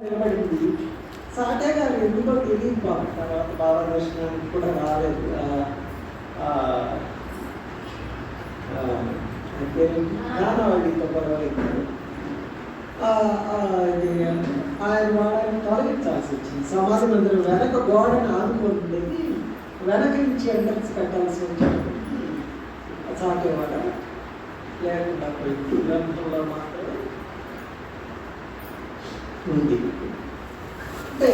నిలబడింది. సాటే గారు ఎందుకో తెలియదు పాపం తర్వాత బాబా దర్శనానికి కూడా రాలేదు. ఆయన జ్ఞానవాడితో గొడవలెక్కారు ఆయన వాళ్ళని తొలగించాల్సి వచ్చింది. సమాధి మందిరం వెనక గోడని ఆదుకుంటుంది వెనక నుంచి ఎంట్రన్స్ కట్టాల్సి వచ్చింది. సాటే వాళ్ళ లేకుండా పోయింది. గ్రంథంలో మాత్రం ఉంది. అంటే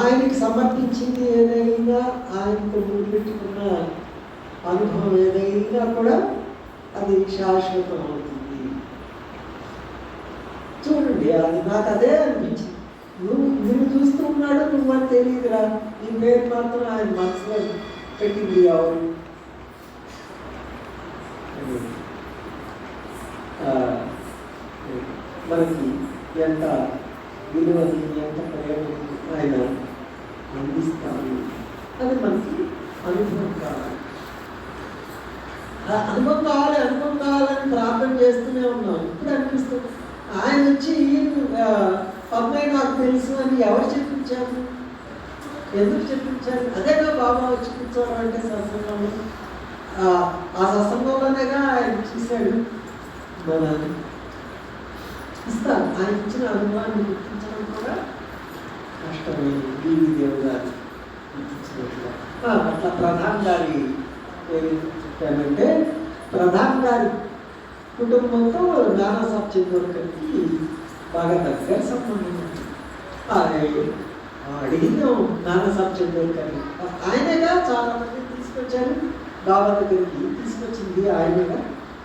ఆయనకి సమర్పించింది ఏదైనా ఆయనకు ముడిపెట్టుకున్న అనుభవం ఏదైనా కూడా అది శాశ్వతం అవుతుంది. చూడండి అది నాకు అదే అనిపించింది. నువ్వు నువ్వు చూస్తున్నాడు నువ్వు అని తెలియదురా. నీ పేరు మాత్రం ఆయన మనసులో పెట్టింది ఎవరు? మనకి ఎంత విలువని ఎంత ప్రయోజనం ఆయన అందిస్తాను అది మనకి అనుభవం కావాలి ఆ అనుభవం కావాలి అనుభవం కావాలని ప్రార్థన చేస్తూనే ఉన్నాం ఇప్పుడు అనిపిస్తుంది ఆయన వచ్చి ఆ, నాకు తెలుసు అని ఎవరు చెప్పించారు ఎందుకు చెప్పించారు అదేగా బాబా వచ్చి కూర్చోవాలంటే సత్సంగంలో ఆ సత్సంగంలోనేగా ఆయన చూశాడు. మన ఇస్తాను ఆయన ఇచ్చిన అనుభవాన్ని కష్టమే బీవీ దేవ్ గారు గుర్తించినట్లుగా అట్లా ప్రధాన్ గారి చెప్పానంటే ప్రధాన్ గారి కుటుంబంతో నానాసాబ్ చంద్రకర్కి బాగా దగ్గర సంబంధం అడిగింది ఆయన అడిగిందాం నానాసాబ్ చంద్రకర్ ఆయనగా చాలా మంది తీసుకొచ్చారు. బాబా దగ్గరికి తీసుకొచ్చింది ఆయనగా.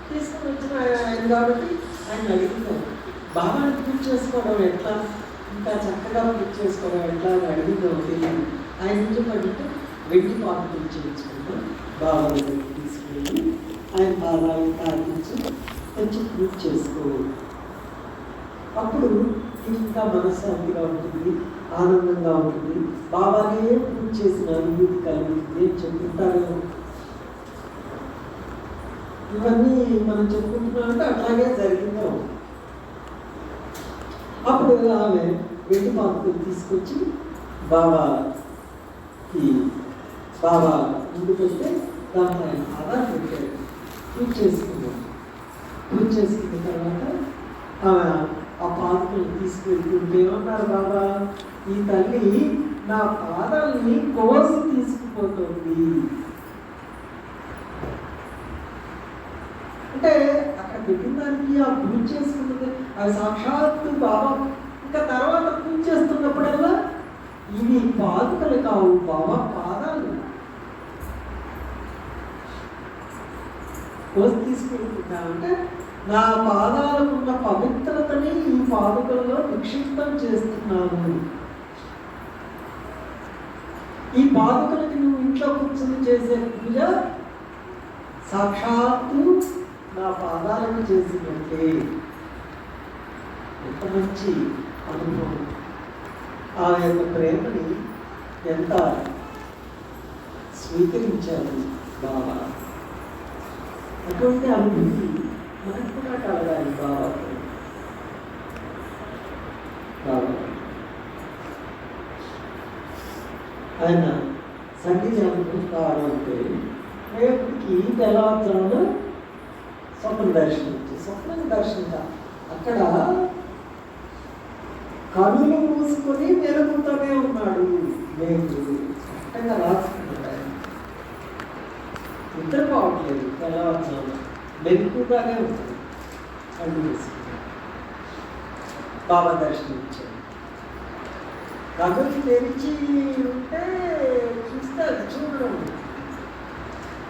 తీసుకొని వచ్చిన ఆయన ఆయన కాబట్టి ఆయన అడిగింది. బాబాని పూజ చేసుకోవడం ఎట్లా? ఇంకా చక్కగా బుక్ చేసుకోవడం ఎట్లా అని అడిగిందాం తెలియదు ఆయన నుంచి పడితే వెండి పాటు పూజ చేయించుకుంటాం బాబా తీసుకెళ్ళి. ఆయన పాదాలు తాగించి కొంచెం బుక్ చేసుకోవాలి. అప్పుడు ఇంకా మనశ్శాంతిగా ఉంటుంది ఆనందంగా ఉంటుంది. బాబానే పూజ చేసిన అనుభూతి కలుగుతుంది అని చెప్తుంటారు. ఇవన్నీ మనం చెప్పుకుంటున్నామంటే అట్లాగే జరిగింది. అప్పుడు ఆమె వెండి పాత్రలు తీసుకొచ్చి బాబాకి బాబా ముందుకొస్తే దాన్ని దాంట్లో ఆయన ఆధార్ పెట్టాడు పూజ చేసుకున్నాం పూజ చేసుకున్న తర్వాత ఆమె ఆ పాదకులు తీసుకెళ్తుంటే ఏమన్నారు బాబా? ఈ తల్లి నా పాదాలని కోసి తీసుకుపోతుంది. అంటే అక్కడ పెట్టిన దానికి ఆ పూజ చేసుకున్నది అది సాక్షాత్తు బాబా ఇంకా తర్వాత పూజ చేస్తున్నప్పుడల్లా ఇవి పాదుకలు కావు బాబా పాదాలు. కోసి తీసుకుంటున్నా అంటే నా పాదాలకు ఉన్న పవిత్రతని ఈ పాదుకల్లో నిక్షిప్తం చేస్తున్నాను. ఈ పాదుకలకి నువ్వు ఇంట్లో కూర్చొని చేసే పూజ సాక్షాత్తు నా పాదాలను చేసినట్టే. ఎంత మంచి అనుభవం ఆ యొక్క ప్రేమని ఎంత స్వీకరించాలి బాబా? అటువంటి అనుభూతి మనకు కూడా కలగాలి బాబాతో బాబా. ఆయన సంగీత అనుభూతి కావాలంటే రేపటికి తెల్లవారుజామున స్వప్న దర్శనం. స్వప్న దర్శనం. అక్కడ కనులు మూసుకొని మెరుగుతూనే ఉన్నాడు. దేవుడు స్పష్టంగా రాసుకున్నాడు ఆయన నిద్రపోవట్లేదు తెల్లవారుజామున మెరుగుగానే ఉంటుంది కళ్ళు మూసుకున్నాడు. బాబా దర్శనం ఇచ్చాడు కనులు తెరిచి ఉంటే చూస్తే అది చూడడం.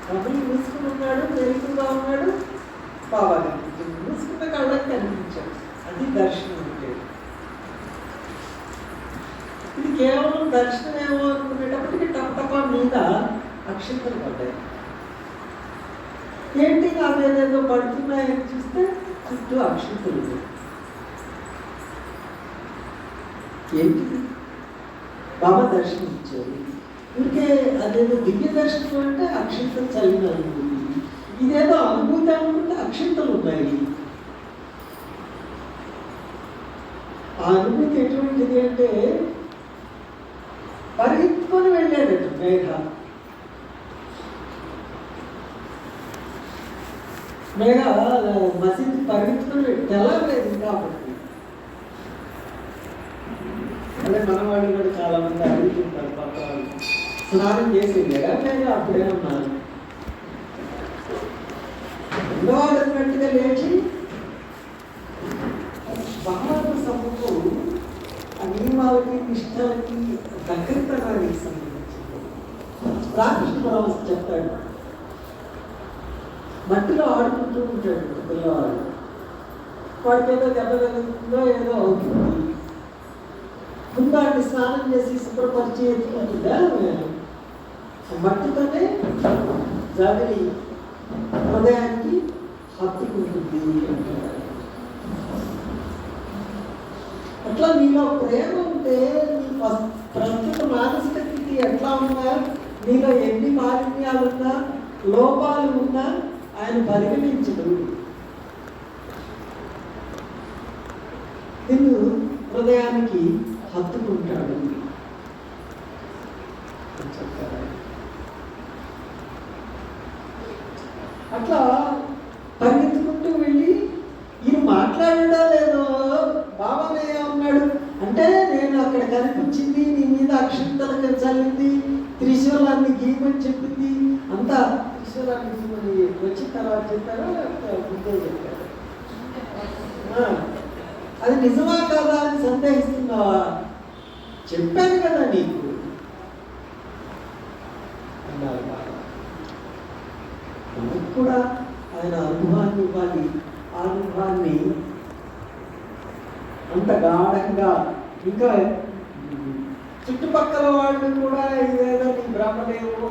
కబులు మూసుకుని ఉన్నాడు మెరుగుగా ఉన్నాడు. బాబా కనిపించాడు మూసుకున్న కళ్ళకి కనిపించాడు. అది దర్శనం అంటే ఇది కేవలం దర్శనం ఏమో అనుకునేటప్పటికి టపటపా మీద అక్షంతలు పడ్డాయి. ఏంటి అవి ఏదేదో పడుతున్నాయని చూస్తే చుట్టూ అక్షంతలు ఉన్నాయి. బాబా దర్శనం ఇచ్చారు. ఇంకే అదేదో దివ్య దర్శనం అంటే అక్షంతలు చల్లిన ఇదేదో అనుభూతి అంటే అక్షంతలు ఉన్నాయి. ఆ అనుభూతి ఎటువంటిది అంటే పరిగెత్తుకొని వెళ్ళాడట మేఘ. మేఘ మసీద్ పరిగెత్తుకొని తెల్లలేదు కాబట్టి. అప్పటికి అదే మన వాళ్ళు కూడా చాలా మంది అడుగుతుంటారు పక్క వాళ్ళు స్నానం చేసింది మేఘ అప్పుడే ఉన్నాను లేచి చెప్తాడు. మట్టిలో ఆడుకుంటూ ఉంటాడు పిల్లవాడు. వాడికి ఏదో దెబ్బ తగ్గుతుందో ఏదో అవుతుంది. ముందు స్నానం చేసి శుభ్రపరిచి ఎత్తుకుంటుందా మట్టితోనే జాగరి హృదయానికి హత్తుకుంటుంది అంటారు అట్లా నీలో ప్రేమ ఉంటే నీ ప్రస్తుత మానసిక స్థితి ఎట్లా ఉందా నీలో ఎన్ని మాలిన్యాలున్నా లోపాలు ఉన్నా ఆయన పరిగణించడు. నిన్ను హృదయానికి హత్తుకుంటాడు అట్లా పరిగెత్తుకుంటూ వెళ్ళి ఈయన మాట్లాడడా లేదో? బాబానే ఉన్నాడు. అంటే నేను అక్కడ కనిపించింది నీ మీద అక్షంతలు చల్లింది త్రిశూలాన్ని గీయమని చెప్పింది. అంతా త్రిశూలాన్ని గీయమని వచ్చిన తర్వాత చెప్పారా? లేకపోతే ముందే చెప్పారా? అది నిజమా కాదా అని సందేహిస్తున్నావా? చెప్పాను కదా నీకు. అన్నారు బాబా మనకు కూడా ఆయన అనుభవాన్ని ఇవ్వాలి. ఆ అనుభవాన్ని అంత గాఢంగా ఇంకా చుట్టుపక్కల వాళ్ళు కూడా ఇదేదో నీ బ్రహ్మదేవుడు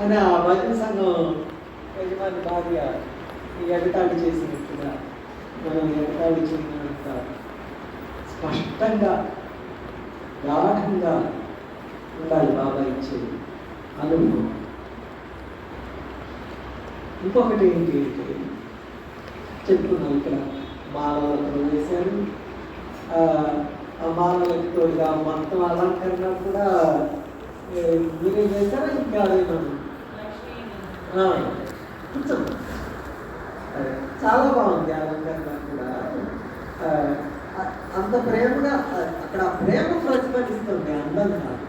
అని ఆ భజన సంఘం యజమాని భార్య ఈ ఎగతాళి చేసినట్టుగా మనం ఎగతాళి చేసినంత స్పష్టంగా గాఢంగా ఉండాలి బాబా ఇచ్చేది అనుభవం. ఇంకొకటి ఏంటి అంటే చెప్పుకున్నాం ఇక్కడ మాలలతో వేశారు. ఆ ఆ తోడుగా మొత్తం అలంకరణ కూడా ఏ, మీరే చేశారా? ఇంకా కూర్చోండి. అదే, చాలా బాగుంది అలంకరణ కూడా. అంత ప్రేమగా అక్కడ ఆ ప్రేమ ప్రతిఫలిస్తుంది అందం కాదు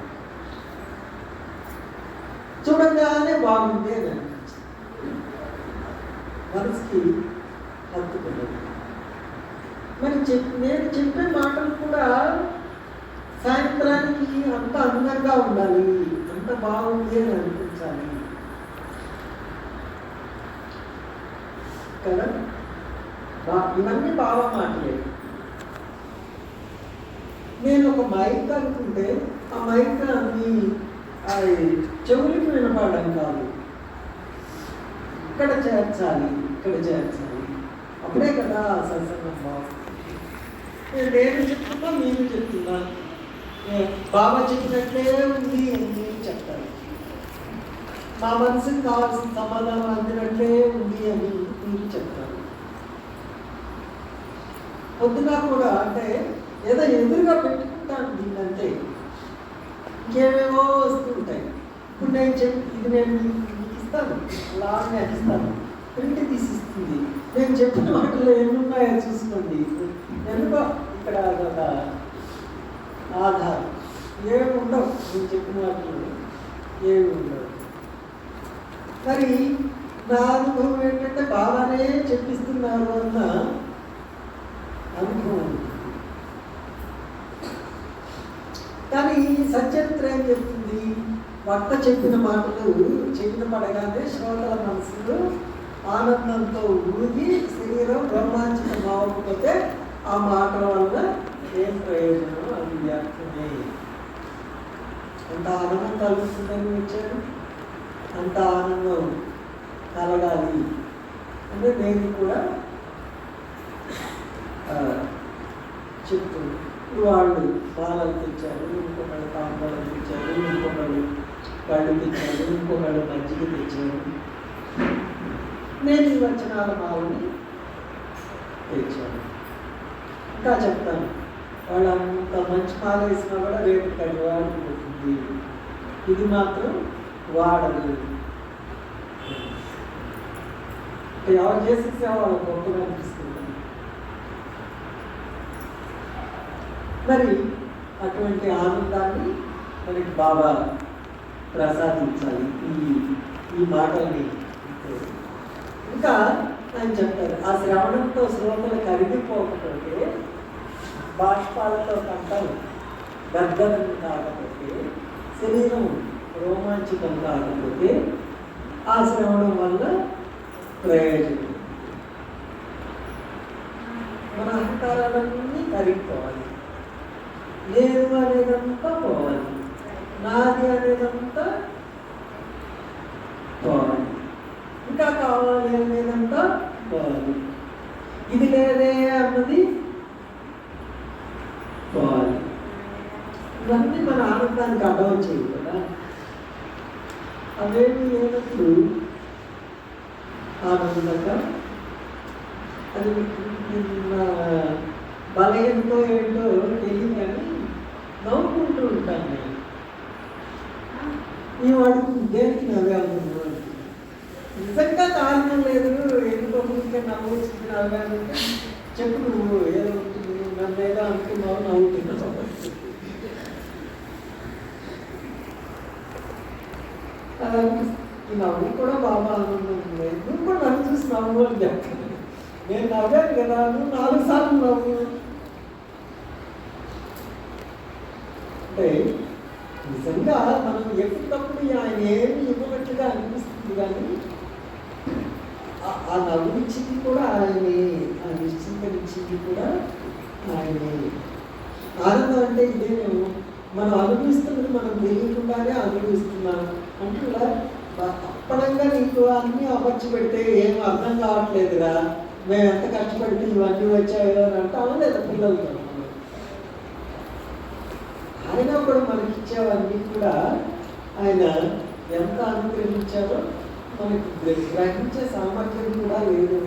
చూడంగానే బాగుంది అని మనసుకి హత్తుకున్నది మరి చెప్ నేను చెప్పే మాటలు కూడా సాయంత్రానికి అంత అందంగా ఉండాలి అంత బాగుంది అని అనిపించాలి. కదా? ఇవన్నీ బాగా మాటలే. నేను ఒక మైక్ అనుకుంటే ఆ మైక్ అన్ని ఆ చెవులకి వినపడడం కాదు. ఇక్కడ చేర్చాలి ఇక్కడ చేర్చాలి. అప్పుడే కదా సత్సంగం బాగుంది నేను నేను చెప్తున్నా మీరు చెప్తున్నా బాబా చెప్పినట్లే ఉంది అని చెప్తాను మా మనసుకు కావాల్సిన సమాధానం అందినట్లే ఉంది అని మీరు చెప్తాను పొద్దున కూడా అంటే ఏదో ఎదురుగా పెట్టుకుంటాను దీన్నంతే ఇంకేమేమో వస్తూ ఉంటాయి. ఇప్పుడు నేను చెప్పి ఇది నేను మీకు ఇస్తాను. లాగా ఇస్తాను. ప్రింట్ తీసి ఇస్తుంది నేను చెప్పిన వాటిలో ఎన్ని ఉన్నాయో చూసుకోండి. ఎందుకో ఇక్కడ ఒక ఆధారం. ఏమి ఉండవు. నేను చెప్పిన వాటిలో ఏమి ఉండవు. మరి నా అనుభవం ఏంటంటే బాగానే చెప్పిస్తున్నారు అన్న అనుభవం. కానీ సచరిత్ర ఏం చెప్తుంది? భర్త చెప్పిన మాటలు చెప్పిన పడగానే శ్రోతల మనసులో ఆనందంతో ఊగి శరీరం బ్రహ్మాంచిన అవ్వకపోతే ఆ మాటల వల్ల ఏం ప్రయోజనం అది వ్యర్థమే అంత ఆనందం కలుగుతుందని వచ్చారు అంత ఆనందం కలగాలి అంటే నేను కూడా ఆ, చెప్తుంది వాళ్ళు పాలలు తెచ్చారు ఇంకొకళ్ళు తాంబాలకు తెచ్చారు ఇంకొకళ్ళు కళ్ళు తెచ్చారు ఇంకొకళ్ళు మజ్జిగ తెచ్చారు. నేను ఈ వచనాల మాలని తెచ్చాను ఇంకా చెప్తాను. వాళ్ళు అంత మంచి పాలు వేసినా కూడా రేపు అది ఇది మాత్రం వాడదు ఎవరు చేసి వాళ్ళ గొప్పగా అనిపిస్తుంది. మరి అటువంటి ఆనందాన్ని మనకి బాబా ప్రసాదించాలి. ఈ ఈ మాటల్ని ఇంకా ఆయన చెప్తారు ఆ శ్రవణంతో శ్రోతలు కరిగిపోకపోతే బాష్పాలతో కంటారు గర్భనం కాకపోతే శరీరం రోమాంచితం కాకపోతే ఆ శ్రవణం వల్ల ప్రయోజనం. మన అహంకారాలన్నీ కరిగిపోవాలి. నేను అనేదంతా పోవాలి. నాది అనేదంతా పోవాలి ఇంకా కావాలి అనేదంతా పోవాలి ఇది లేదే అన్నది? పోవాలి ఇవన్నీ మన ఆనందానికి అడ్డం వచ్చేవి కదా. అవేమి లేనప్పుడు ఆనందంగా అది బలహీనతో ఏంటో తెలియదు కానీ నవ్వుకుంటూ ఉంటాను నేను. ఈ వాడికి దేనికి నవ్వాలనుకున్నాను నిజంగా కారణం లేదు. ఎందుకో ముందుకే నవ్వు వచ్చింది నవ్వాలంటే చెప్పు నువ్వు ఏదో ఉంటుంది. నన్ను ఏదో అనుకున్నావు నవ్వుతున్నావు. ఈ నవ్వు కూడా బాబా ఆనందం లేదు. నువ్వు కూడా నన్ను చూసి నవ్వు అని చెప్తాను నేను నవ్వాను కదా నువ్వు నాలుగు సార్లు నవ్వు. అంటే నిజంగా మనం ఎప్పటికప్పుడు ఆయన ఏమి ఇవ్వనట్టుగా అనిపిస్తుంది కానీ ఆ- నవ్వునిచ్చింది కూడా ఆయనే ఆ నిశ్చింతనిచ్చింది కూడా ఆయనే ఆనందం అంటే ఇదేమో మనం అనుభవిస్తున్నది మనం తెలియకుండానే అనుభవిస్తున్నాం అంటే ఇలా బ- అప్పడంగా నీకు అన్నీ అమర్చి పెడితే ఏం అర్థం కావట్లేదురా. మేము ఎంత కష్టపడితే ఇవన్నీ వచ్చాయో అని అంటే అవలేదు పిల్లలతో ఆయన కూడా మనకి ఇచ్చేవన్నీ కూడా ఆయన ఎంత అనుగ్రహించారో మనకి గ్రహించే సామర్థ్యం కూడా లేదు.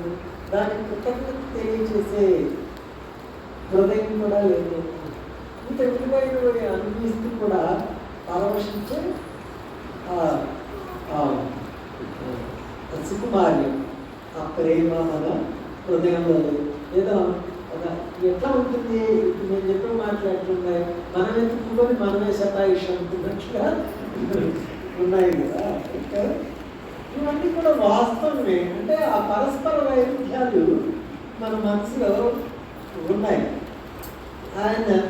దానికి కృతజ్ఞత తెలియచేసే హృదయం కూడా లేదు. ఇంత విలువైన అనుభవిస్తూ కూడా పరవశించే ఆ- ఆ సుకుమార్యం ఆ ప్రేమ మన హృదయంలో ఏదో ఒక ఎట్లా ఉంటుంది? నేను ఎప్పుడు మాట్లాడుతున్నాయి మనం ఎందుకు మనమే శతాయిషం అనుకున్నట్టుగా ఉన్నాయి కదా. ఇవన్నీ కూడా వాస్తవమే. అంటే ఆ పరస్పర వైరుధ్యాలు మన మనసులో ఉన్నాయి. ఆయన